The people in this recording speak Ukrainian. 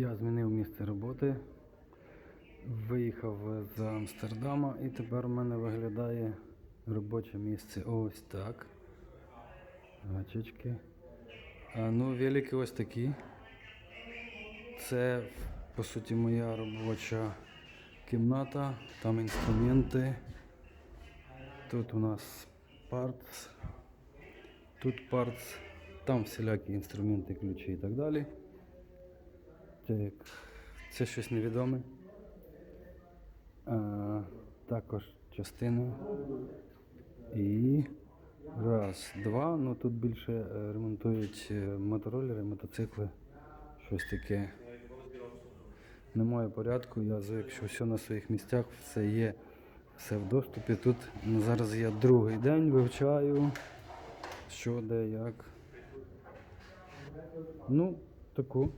Я змінив місце роботи, виїхав з Амстердама і тепер у мене виглядає робоче місце ось так. Гачечки. Ну, велики ось такі. Це, по суті, моя робоча кімната, там інструменти. Тут у нас партс, тут партс, там всілякі інструменти, ключі і так далі. Так, це щось невідоме. А, також частини. І раз, два. Ну тут більше е, ремонтують е, моторолери, мотоцикли, щось таке. Немає порядку, я звик, що все на своїх місцях, все є, все в доступі. Тут ну, зараз я другий день вивчаю, що де, як. Ну, таку